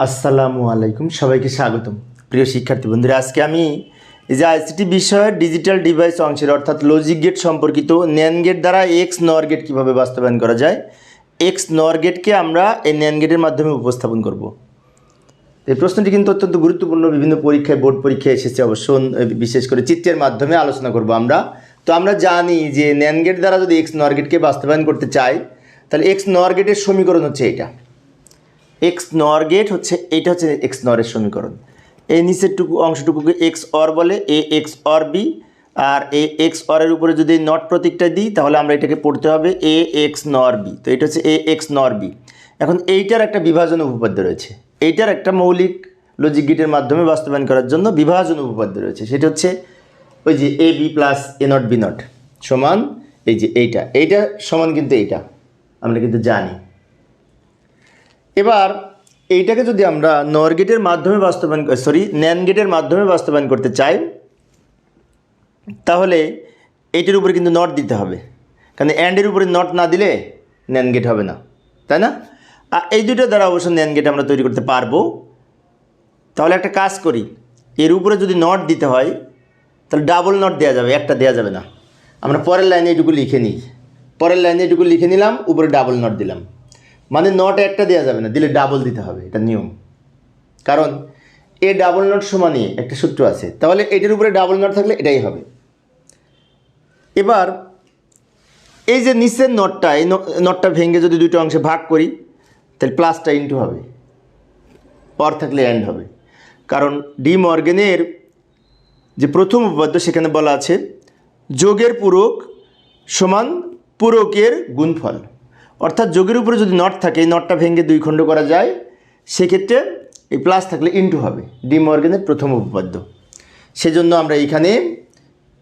আসসালামু আলাইকুম, সবাইকে স্বাগতম। প্রিয় শিক্ষার্থী বন্ধুরা, আজকে আমি এই যে আইসিটি বিষয়ের ডিজিটাল ডিভাইস অংশের অর্থাৎ লজিক গেট সম্পর্কিত ন্যান গেট দ্বারা এক্স নর গেট কীভাবে বাস্তবায়ন করা যায় এক্স নর গেটকে আমরা এই ন্যান গেটের মাধ্যমে উপস্থাপন করব। এই প্রশ্নটি কিন্তু অত্যন্ত গুরুত্বপূর্ণ, বিভিন্ন পরীক্ষায়, বোর্ড পরীক্ষায় এসেছে অবশ্য, বিশেষ করে চিত্রের মাধ্যমে আলোচনা করব আমরা। তো আমরা জানি যে ন্যান গেট দ্বারা যদি এক্স নর গেটকে বাস্তবায়ন করতে চাই, তাহলে এক্স নর গেটের সমীকরণ হচ্ছে এটা এক্স নর গেট হচ্ছে, এইটা হচ্ছে এক্স নরের সমীকরণ। এই নিচের টুকু অংশটুকুকে এক্স অর বলে, এ এক্স অর বি আর এ এক্স অরের উপরে যদি নট প্রতীকটা দিই, তাহলে আমরা এটাকে পড়তে হবে এ এক্স নর বি তো এটা হচ্ছে এ এক্স নর বি এখন এইটার একটা বিভাজন উপপাদ্য রয়েছে। এইটার একটা মৌলিক লজিক গেটের মাধ্যমে বাস্তবায়ন করার জন্য বিভাজন উপপাদ্য রয়েছে। সেটা হচ্ছে ওই যে A B plus A not B not সমান এই যে এইটা। এইটা সমান কিন্তু এইটা। আমরা কিন্তু জানি। এবার এইটাকে যদি আমরা নর গেটের মাধ্যমে বাস্তবায়ন সরি ন্যান গেটের মাধ্যমে বাস্তবায়ন করতে চাই, তাহলে এইটার উপরে কিন্তু নট দিতে হবে। কারণ অ্যান্ডের উপরে নট না দিলে ন্যান গেট হবে না। তাই না? আর এই দুটো দ্বারা অবশ্য ন্যান গেট আমরা তৈরি করতে পারব। তাহলে একটা কাজ করি, এর উপরে যদি নট দিতে হয়, তাহলে ডাবল নট দেওয়া যাবে, একটা দেওয়া যাবে না। আমরা পরের লাইনে এটুকু লিখে নিই। পরের লাইনে এটুকু লিখে নিলাম, উপরে ডাবল নট দিলাম। মানে নট একটা দেওয়া যাবে না, দিলে ডাবল দিতে হবে, এটা নিয়ম। কারণ এ ডাবল নট সমানই একটা সূত্র আছে, তাহলে এটার উপরে ডাবল নট থাকলে এটাই হবে। এবার, এই যে নিচের নটটা এই নটটা ভেঙে যদি দুটো অংশে ভাগ করি, তাহলে প্লাসটা ইন্টু হবে। পর থাকলে অ্যান্ড হবে। কারণ ডি মর্গেনের যে প্রথম উপপাদ্য সেখানে বলা আছে, যোগের পূরক সমান পূরকের গুণফল। অর্থাৎ যোগের উপরে যদি নট থাকে, এই নটটা ভেঙে দুই খণ্ড করা যায়, সেক্ষেত্রে এই প্লাস থাকলে ইন্টু হবে। ডি মর্গেনের প্রথম উপপাদ্য। সেজন্য আমরা এইখানে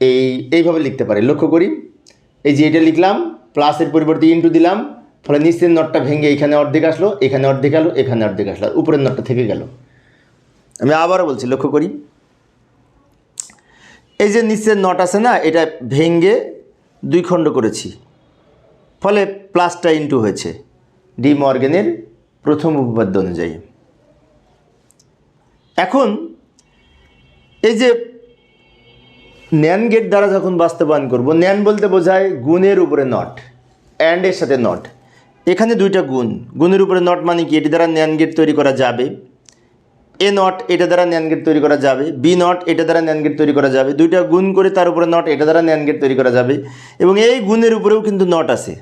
এই, এইভাবে লিখতে পারি। লক্ষ্য করি, এই যে এটা লিখলাম প্লাসের পরিবর্তে ইন্টু দিলাম, ফলে নিচের নটটা ভেঙে এখানে অর্ধেক আসলো, এখানে অর্ধেক আলো এখানে অর্ধেক আসলো, আর উপরের নটটা থেকে গেল। আমি আবারও বলছি, লক্ষ্য করি। এই যে নিচের নট আছে না, এটা ভেঙে দুই খণ্ড করেছি। ফলে প্লাসটা ইন্টু হয়েছে। ডি মর্গেনের প্রথম উপপাদ্য অনুযায়ী। এখন এই যে ন্যান গেট দ্বারা যখন বাস্তবায়ন করব, ন্যান বলতে বোঝায় গুণের উপরে নট অ্যান্ডের সাথে নট এখানে দুইটা গুণ। গুণের উপরে নট মানে কি? এটি দ্বারা ন্যান গেট তৈরি করা যাবে। এ নট এটা দ্বারা ন্যান গেট তৈরি করা যাবে। বি নট এটা দ্বারা ন্যান গেট তৈরি করা যাবে। দুইটা গুণ করে তার উপরে নট এটা দ্বারা ন্যান গেট তৈরি করা যাবে। এবং এই গুণের উপরেও কিন্তু নট আছে।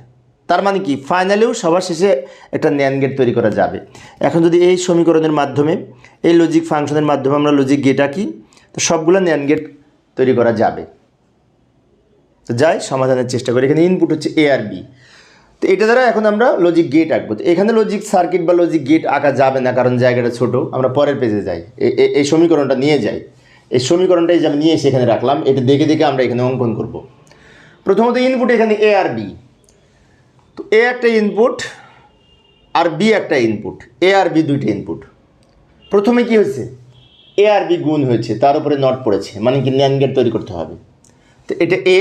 তার মানে কি? ফাইনালেও সবার শেষে একটা ন্যান গেট তৈরি করা যাবে। এখন যদি এই সমীকরণের মাধ্যমে, এই লজিক ফাংশনের মাধ্যমে আমরা লজিক গেট আঁকি, তো সবগুলো ন্যান গেট তৈরি করা যাবে। তো যাই, সমাধানের চেষ্টা করি। এখানে ইনপুট হচ্ছে এ আর বি তো এটা দ্বারা এখন আমরা লজিক গেট আঁকবো। তো এখানে লজিক সার্কিট বা লজিক গেট আঁকা যাবে না, কারণ জায়গাটা ছোট। আমরা পরের পেজে যাই। এই সমীকরণটা নিয়ে যাই। এই সমীকরণটাই যে আমি নিয়ে এসে এখানে রাখলাম, এটা দেখে দেখে আমরা এখানে অঙ্কন করব। প্রথমত ইনপুট এখানে এ আর বি তো এ একটা ইনপুট আর বি একটা ইনপুট এ আর বি দুইটা ইনপুট প্রথমে কি হয়েছে এ আর বি গুণ হয়েছে তার উপরে নট পড়েছে মানে কি ন্যান গেট তৈরি করতে হবে তো এটা এ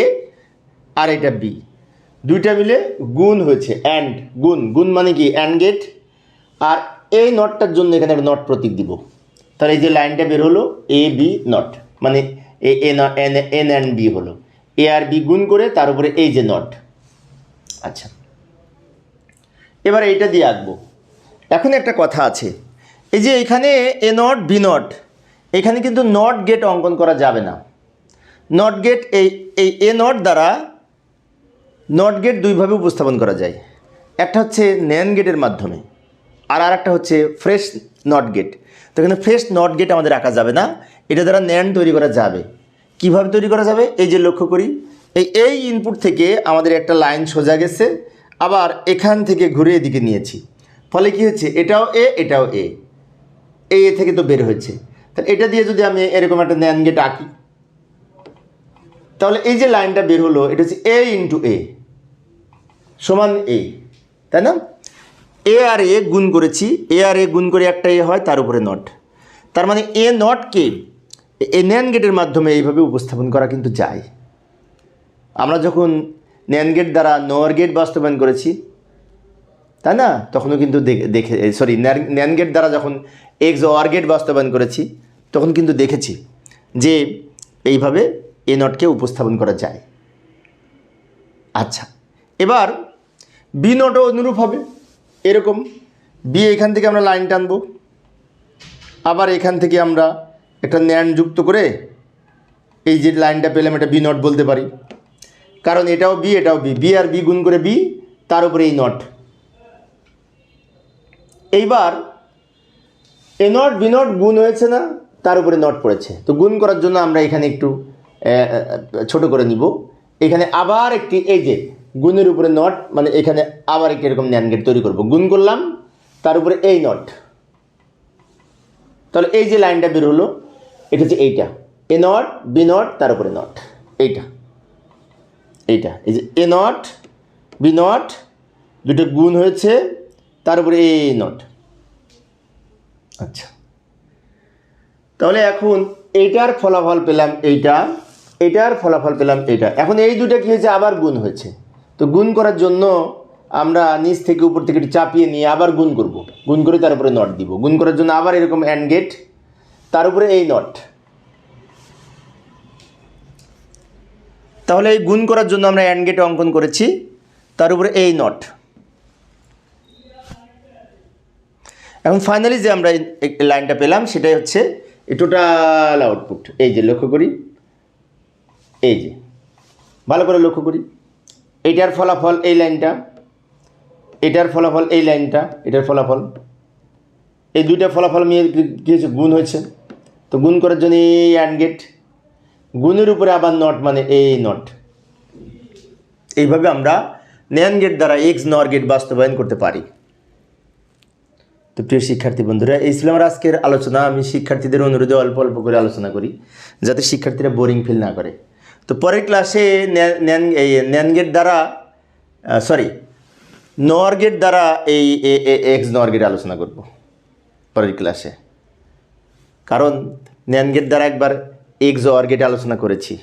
আর এটা বি দুইটা মিলে গুণ হয়েছে অ্যান্ড গুণ গুণ মানে কি অ্যান্ড গেট আর এই নটটার জন্য এখানে একটা নট প্রতীক দিব তাহলে এই যে লাইনটা বের হলো এ বি নট মানে A N N N and B হলো এ আর বি গুণ করে তার উপরে এই যে নট আচ্ছা এবার এইটা দিয়ে আঁকবো। এখন একটা কথা আছে। এই যে এখানে এ নট, বি নট, এখানে কিন্তু নট গেট অঙ্কন করা যাবে না। নট গেট এই এই এ নট দ্বারা নট গেট দুইভাবে উপস্থাপন করা যায়। একটা হচ্ছে ন্যান গেটের মাধ্যমে, আর আর একটা হচ্ছে ফ্রেশ নট গেট। তো এখানে ফ্রেশ নট গেট আমাদের আঁকা যাবে না, এটা দ্বারা ন্যান তৈরি করা যাবে। কীভাবে তৈরি করা যাবে? এই যে লক্ষ্য করি, এই এই ইনপুট থেকে আমাদের একটা লাইন সোজা গেছে আবার এখান থেকে ঘুরে এদিকে নিয়েছি। ফলে কি হচ্ছে? এটাও এ এটাও এ। এ থেকে তো বের হয়েছে। তাহলে এটা দিয়ে যদি আমি এরকম একটা ন্যান গেট আঁকি, তাহলে এই যে লাইনটা বের হলো, এটা হচ্ছে এ ইন্টু এ সমান এ তাই না? এ আর এ গুণ করেছি। এ আর এ গুণ করে একটা এ হয়, তার উপরে নট তার মানে এ নটকে এ ন্যান গেটের মাধ্যমে এইভাবে উপস্থাপন করা কিন্তু যায়। আমরা যখন ন্যান গেট দ্বারা নোয়ার গেট বাস্তবায়ন করেছি। তাই না? তখনও কিন্তু দেখে সরি ন্যান গেট দ্বারা যখন এক্স ওয়ার গেট বাস্তবায়ন করেছি, তখন কিন্তু দেখেছি যে এইভাবে এ নটকে উপস্থাপন করা যায়। আচ্ছা এবার বি নটও অনুরূপ হবে। এরকম বি এখান থেকে আমরা লাইন টানবো। আবার এখান থেকে আমরা একটা ন্যান যুক্ত করে এই যে লাইনটা পেলাম, এটা বি নট বলতে পারি। কারণ এটাও বি এটাও বি। বি আর বি গুণ করে বি, তার উপরে এই নট। এইবার, এ নট, বি নট গুণ হয়েছে না, তার উপরে নট পড়েছে। তো গুণ করার জন্য আমরা এখানে একটু ছোট করে নিব। এখানে আবার একটি, এই যে, গুণের উপরে নট মানে এখানে আবার একটি এরকম ন্যান গেট তৈরি করব। গুণ করলাম, তার উপরে এই নট। তাহলে এই যে লাইনটা বের হলো, এটা হচ্ছে এইটা। এ নট, বি নট, তার উপরে নট। এইটা। এইটা, এই যে এ নট বি নট দুটো গুণ হয়েছে, তার উপরে এ নট আচ্ছা। তাহলে এখন এইটার ফলাফল পেলাম এইটা, এইটার ফলাফল পেলাম এইটা। এখন এই দুটো কী হয়েছে? আবার গুণ হয়েছে। তো গুণ করার জন্য আমরা নিচ থেকে উপর থেকে চাপিয়ে নিয়ে আবার গুণ করব। গুণ করে তার উপরে নট দিব। গুণ করার জন্য আবার এরকম অ্যান্ড গেট তার উপরে এই নট তাহলে এই গুণ করার জন্য আমরা অ্যান্ড গেট অঙ্কন করেছি। তার উপরে এই নট এখন ফাইনালি যে আমরা লাইনটা পেলাম, সেটাই হচ্ছে টোটাল আউটপুট এই যে লক্ষ্য করি, এই যে। ভালো করে লক্ষ্য করি। এইটার ফলাফল এই লাইনটা, এটার ফলাফল এই লাইনটা, এটার ফলাফল। এই দুইটা ফলাফল নিয়ে কি হয়েছে গুণ হয়েছে। তো গুণ করার জন্য এই অ্যান্ড গেট গুণের উপরে আবার নট মানে এই নট এইভাবে আমরা ন্যান গেট দ্বারা এক্স নর গেট বাস্তবায়ন করতে পারি। তো প্রিয় শিক্ষার্থী বন্ধুরা, এই ছিল আমার আজকের আলোচনা। আমি শিক্ষার্থীদের অনুরোধে অল্প অল্প করে আলোচনা করি, যাতে শিক্ষার্থীরা বোরিং ফিল না করে। তো পরের ক্লাসে ন্যান- এই ন্যান গেট দ্বারা সরি নর গেট দ্বারা এই এক্স নর গেট আলোচনা করব, পরের ক্লাসে কারণ ন্যান গেট দ্বারা একবার এক্স অর গেট আলোচনা করেছি।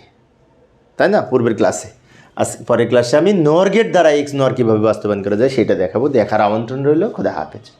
তাই না? পূর্বের ক্লাসে। আজ পরের ক্লাসে আমি নর গেট দ্বারা এক্স নর কীভাবে বাস্তবায়ন করা যায় সেটা দেখাবো। দেখার আমন্ত্রণ রইল। খোদা হাফেজ।